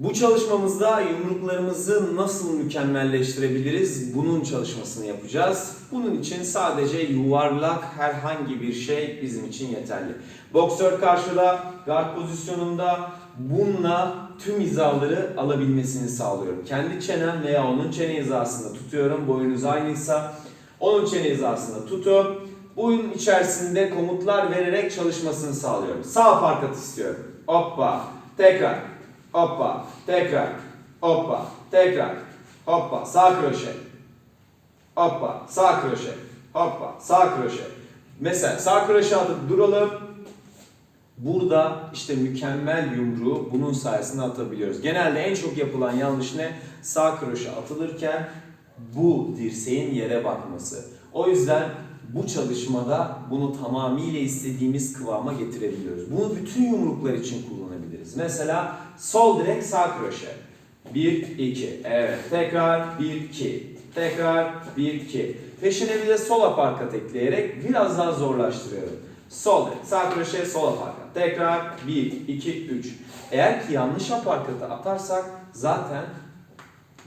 Bu çalışmamızda yumruklarımızı nasıl mükemmelleştirebiliriz? Bunun çalışmasını yapacağız. Bunun için sadece yuvarlak herhangi bir şey bizim için yeterli. Boksör karşıda, guard pozisyonunda bununla tüm hizaları alabilmesini sağlıyorum. Kendi çenem veya onun çene hizasında tutuyorum. Boyunuz aynıysa onun çene hizasında tutup boyun içerisinde komutlar vererek çalışmasını sağlıyorum. Sağ parkat istiyorum. Hoppa. Tekrar. Hoppa. Tekrar. Hoppa. Tekrar. Hoppa. Sağ kroşe. Hoppa. Sağ kroşe. Hoppa. Sağ kroşe. Mesela sağ kroşe atıp duralım. Burada işte mükemmel yumruğu bunun sayesinde atabiliyoruz. Genelde en çok yapılan yanlış ne? Sağ kroşe atılırken bu dirseğin yere bakması. O yüzden bu çalışmada bunu tamamıyla istediğimiz kıvama getirebiliyoruz. Bunu bütün yumruklar için kullanabiliriz. Mesela sol direk sağ kroşe. 1, 2. Evet. Tekrar 1, 2. Tekrar 1, 2. Peşine bir de sol aparkat ekleyerek biraz daha zorlaştırıyorum. Sol direk, sağ kroşe, sol aparkat. Tekrar 1, 2, 3. Eğer ki yanlış aparkatı atarsak zaten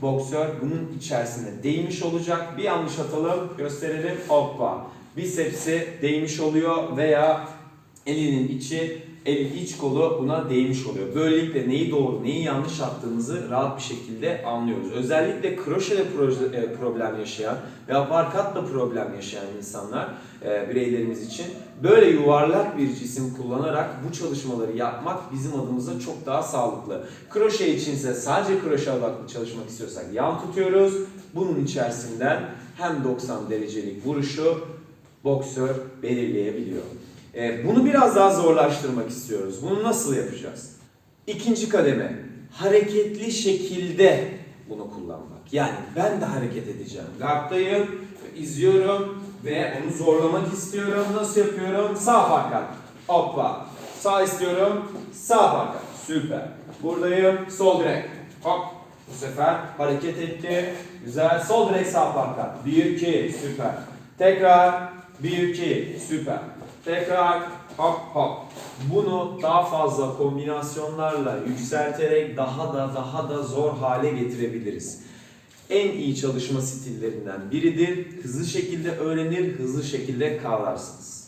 boksör bunun içerisinde değmiş olacak. Bir yanlış atalım, gösterelim. Hoppa. Bisepsi değmiş oluyor veya elinin içi, elin iç kolu buna değmiş oluyor. Böylelikle neyi doğru, neyi yanlış attığımızı rahat bir şekilde anlıyoruz. Özellikle kroşeyle proje- e, problem yaşayan ve aparkatla problem yaşayan insanlar, e, bireylerimiz için böyle yuvarlak bir cisim kullanarak bu çalışmaları yapmak bizim adımıza çok daha sağlıklı. Kroşe içinse sadece kroşe odaklı çalışmak istiyorsak yan tutuyoruz. Bunun içerisinden hem 90 derecelik vuruşu boksör belirleyebiliyor. Ee, bunu biraz daha zorlaştırmak istiyoruz. Bunu nasıl yapacağız? İkinci kademe hareketli şekilde bunu kullanmak. Yani ben de hareket edeceğim. Guard'dayım, izliyorum ve onu zorlamak istiyorum. Nasıl yapıyorum? Sağ parkat. Hoppa. Sağ istiyorum. Sağ parkat. Süper. Buradayım. Sol direk. Hop. Bu sefer hareket etti. Güzel. Sol direk sağ parkat. 1 2 süper. Tekrar 1 2 süper. Tekrar hop hop. Bunu daha fazla kombinasyonlarla yükselterek daha da daha da zor hale getirebiliriz. En iyi çalışma stillerinden biridir. Hızlı şekilde öğrenir, hızlı şekilde kavrarsınız.